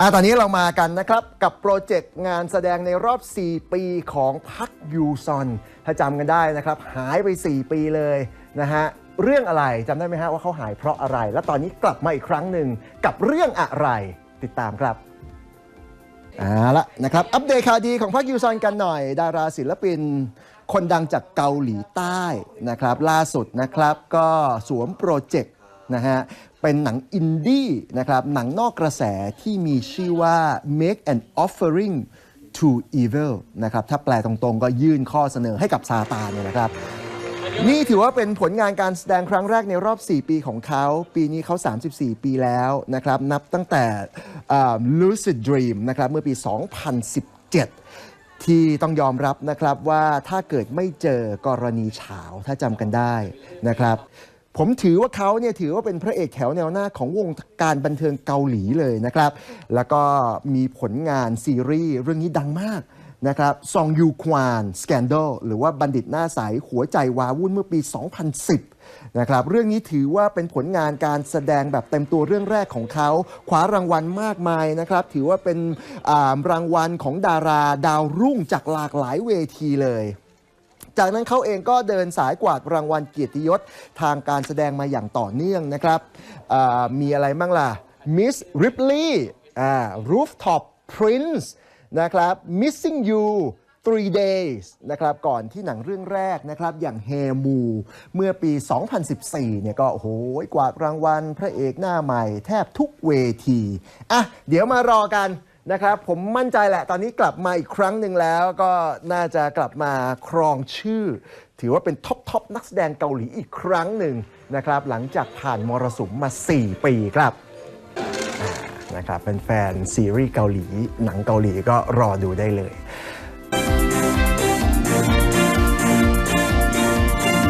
อะตอนนี้เรามากันนะครับ กับโปรเจกต์งานแสดงในรอบ 4 ปีของพักยูซอนถ้าจำกันได้นะครับ หายไป 4 ปีเลยนะฮะเรื่องอะไรจำได้ไหมฮะว่าเขาหายเพราะอะไร และตอนนี้กลับมาอีกครั้งหนึ่งกับเรื่องอะไรติดตามครับเอาละนะครับ อัปเดตข่าวดีของพักยูซอนกันหน่อย ดาราศิลปิน คนดังจากเกาหลีใต้นะครับ ล่าสุดนะครับก็สวมโปรเจกต์นะฮะ เป็นหนังอินดี้นะครับ หนังนอกกระแสที่มีชื่อว่า Make an Offering to Evil นะครับ ถ้าแปลตรงๆ ก็ยื่นข้อเสนอให้กับซาตานเนี่ยนะครับ นี่ถือว่าเป็นผลงานการแสดงครั้งแรกในรอบ 4 ปีของเขา ปีนี้เขา 34 ปีแล้วนะครับ นับตั้งแต่ Lucid Dream นะครับ เมื่อปี 2017ที่ต้องยอมรับนะครับว่าถ้าเกิดไม่เจอกรณีเฉาถ้าจำกันได้นะครับ ผมถือว่าเขาเนี่ยถือว่าเป็นพระเอกแถวแนวหน้าของวงการบันเทิงเกาหลีเลยนะครับ แล้วก็มีผลงานซีรีส์เรื่องนี้ดังมากนะครับซองยูควานสแกนด l หรือว่าบัณฑิตหน้าใสหัวใจวาวุ่นเมื่อปี 2010 นะครับ เรื่องนี้ถือว่าเป็นผลงานการแสดงแบบเต็มตัวเรื่องแรกของเขาคว้ารางวัลมากมายนะครับ ถือว่าเป็นารางวัลของดาราดาวรุ่งจากหลากหลายเวทีเลย จากนั้นเขาเองก็เดินสายกวาดรางวัลเกียรติยศทางการแสดงมาอย่างต่อเนื่องนะครับมีอะไรบ้างล่ะ Miss Ripley อ่า Rooftop Prince นะครับ Missing You Three Days นะครับก่อนที่หนังเรื่องแรกนะครับอย่าง h a m o เมื่อปี 2014 เนี่ยก็โอ้โหกวาดรางวัลพระเอกหน้าใหม่แทบทุกเวที อะ เดี๋ยวมารอกัน นะครับผมมั่นใจแหละตอนนี้กลับมาอีกครั้งหนึ่งแล้วก็น่าจะกลับมาครองชื่อ ถือว่าเป็นท็อปทอปนักแสดงเกาหลีอีกครั้งหนึ่งนะครับหลังจากผ่านมรสุมมา 4 ปีครับนะครับแฟนๆซีรีส์เกาหลี หนังเกาหลีก็รอดูได้เลย